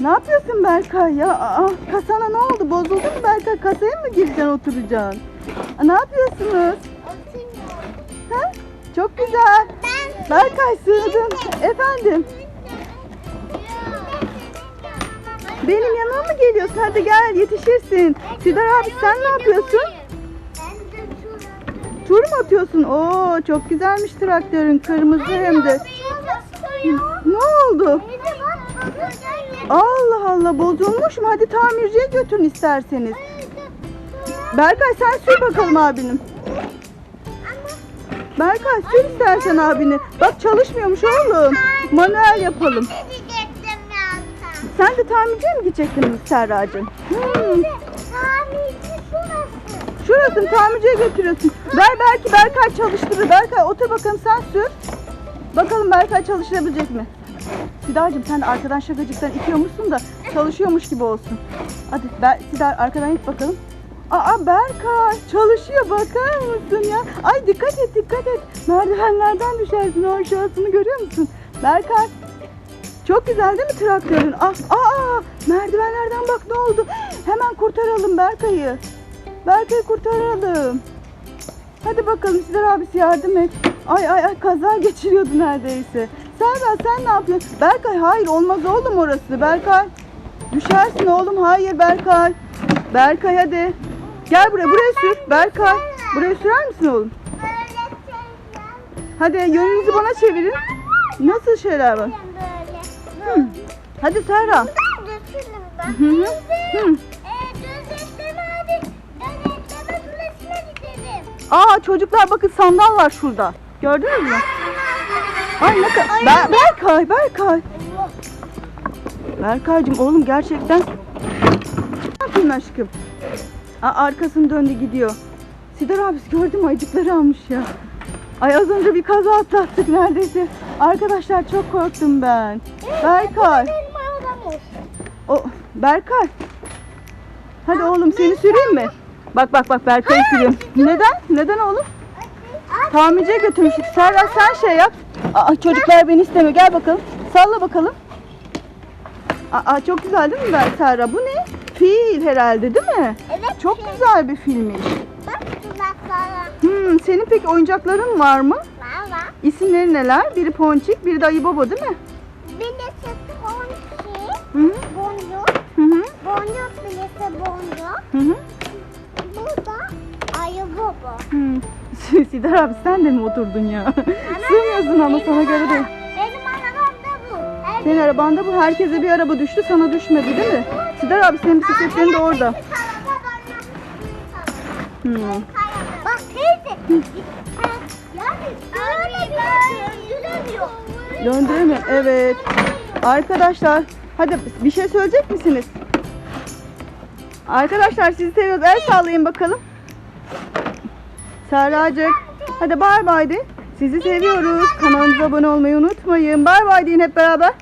Ne yapıyorsun Berkay ya? Aa, kasana ne oldu? Bozuldu mu Berkay? Kasaya mı gireceksin oturacaksın? Aa, ne yapıyorsunuz? Ha? Çok güzel. Berkay sığdın. Efendim? Benim yanıma mı geliyorsun? Hadi gel yetişirsin. Sidar abi sen ne yapıyorsun? Tur mu atıyorsun? Oo çok güzelmiş traktörün. Kırmızı hem de. Ne oldu? Allah Allah bozulmuş mu? Hadi tamirciye götürün isterseniz. Berkay sen sür bakalım abinin. Berkay sür istersen abini. Bak çalışmıyormuş oğlum. Manuel yapalım. Sen de tamirciye mi gidecektin Serracığım? Hmm. Şurası mı? tamirciye götürüyorsun. Ver belki Berkay çalıştırır. Berkay otur bakalım sen sür. Bakalım Berkay çalıştırabilecek mi? Sidar'cığım sen de arkadan şakacıktan itiyormuşsun da çalışıyormuş gibi olsun. Hadi Ber Sidar arkadan it bakalım. Aa Berkay çalışıyor bakar mısın ya? Ay dikkat et dikkat et. Merdivenlerden düşersin o aşağısını görüyor musun? Berkay çok güzel değil mi traktörün? Ah, aa, merdivenlerden bak ne oldu. Hemen kurtaralım Berkay'ı. Berkay'ı kurtaralım. Hadi bakalım Sidar abisi yardım et. Ay ay ay kaza geçiriyordu neredeyse. Serra sen ne yapıyorsun? Berkay hayır olmaz oğlum orası. Berkay. Düşersin oğlum hayır Berkay. Berkay hadi. Gel buraya buraya sür. Berkay. Buraya sürer misin oğlum? Hadi yönünüzü bana çevirin. Nasıl şeyler var? Hadi Serra. Hı hı. Hı. Aa çocuklar bakın sandal var şurada. Gördünüz mü? Ay ne kadar... Ber- Berkay, Berkay. Berkaycığım oğlum gerçekten... Ne yapayım aşkım? Aa, arkasını döndü gidiyor. Sidar abisi gördün mü ayıcıkları almış ya. Ay az önce bir kaza atlattık neredeyse. Arkadaşlar çok korktum ben. Berkay. O Berkay. Hadi oğlum seni süreyim mi? Bak bak bak Berkay'ı sürüyorum. Neden? Neden oğlum? Tamirciye götürmüştük. Serra sen şey yap. Aa, çocuklar beni istemiyor. Gel bakalım. Salla bakalım. Aa, çok güzel değil mi ben Serra? Bu ne? Fil herhalde değil mi? Evet. Çok güzel bir filmmiş. Bak kulaklara. Hmm, senin peki oyuncakların var mı? Var var. İsimleri neler? Biri Ponçik, biri de Ayı Baba değil mi? Bir de bonçi. Hı hı. Baba. Hmm. Sidar abi sen de mi oturdun ya? Sığmıyorsun ama sana göre değil. Benim arabam da bu. Her Senin arabanda bu. Herkese bir araba düştü sana düşmedi değil mi? Sidar abi senin bisikletlerin de orada. Hmm. Bak teyze. Yani. Döndüremiyor. Evet. Arkadaşlar hadi bir şey söyleyecek misiniz? Arkadaşlar sizi seviyoruz. El sallayın bakalım. Serracık. Hadi bay bay de. Sizi seviyoruz. Kanalımıza abone olmayı unutmayın. Bay bay deyin hep beraber.